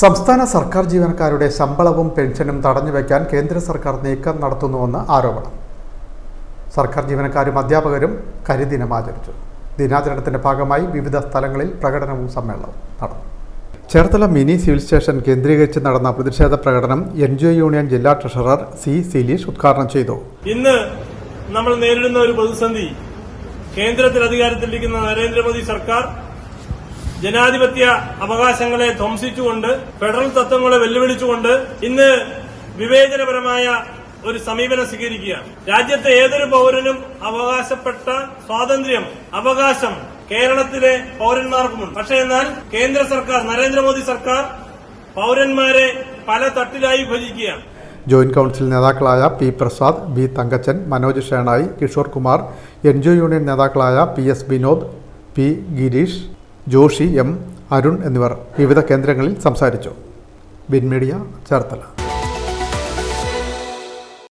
സംസ്ഥാന സർക്കാർ ജീവനക്കാരുടെ ശമ്പളവും പെൻഷനും തടഞ്ഞുവെക്കാൻ കേന്ദ്ര സർക്കാർ നീക്കം നടത്തുന്നുവെന്ന് ആരോപണം. സർക്കാർ ജീവനക്കാരും അധ്യാപകരും കരിദിനം ആചരിച്ചു. ദിനാചരണത്തിന്റെ ഭാഗമായി വിവിധ സ്ഥലങ്ങളിൽ പ്രകടനവും സമ്മേളനവും നടന്നു. ചേർത്തല മിനി സിവിൽ സ്റ്റേഷൻ കേന്ദ്രീകരിച്ച് നടന്ന പ്രതിഷേധ പ്രകടനം എൻ ജി ഒ യൂണിയൻ ജില്ലാ ട്രഷറർ സി സിലീഷ് ഉദ്ഘാടനം ചെയ്തു. ഇന്ന് നമ്മൾ നേരിടുന്ന ഒരു പ്രതിസന്ധി കേന്ദ്രത്തിൽ അധികാരത്തിലിരിക്കുന്ന നരേന്ദ്രമോദി സർക്കാർ ജനാധിപത്യ അവകാശങ്ങളെ ധ്വംസിച്ചുകൊണ്ട് ഫെഡറൽ തത്വങ്ങളെ വെല്ലുവിളിച്ചുകൊണ്ട് ഇന്ന് വിവേചനപരമായ ഒരു സമീപനം സ്വീകരിക്കുകയാണ്. രാജ്യത്തെ ഏതൊരു പൌരനും അവകാശപ്പെട്ട സ്വാതന്ത്ര്യം അവകാശം കേരളത്തിലെ പൌരന്മാർക്കുമുണ്ട് പക്ഷേ എന്നാൽ കേന്ദ്ര സർക്കാർ നരേന്ദ്രമോദി സർക്കാർ പൌരന്മാരെ പല തട്ടിലായി വിഭജിക്കുകയാണ്. ജോയിന്റ് കൗൺസിൽ നേതാക്കളായ P Prasad B Thankachan Manoj Shenoy Kishore Kumar N G union നേതാക്കളായ P S Vinod P Girish Joshi M Arun എന്നിവർ വിവിധ കേന്ദ്രങ്ങളിൽ സംസാരിച്ചു. ബിൻ മീഡിയ ചേർത്തല.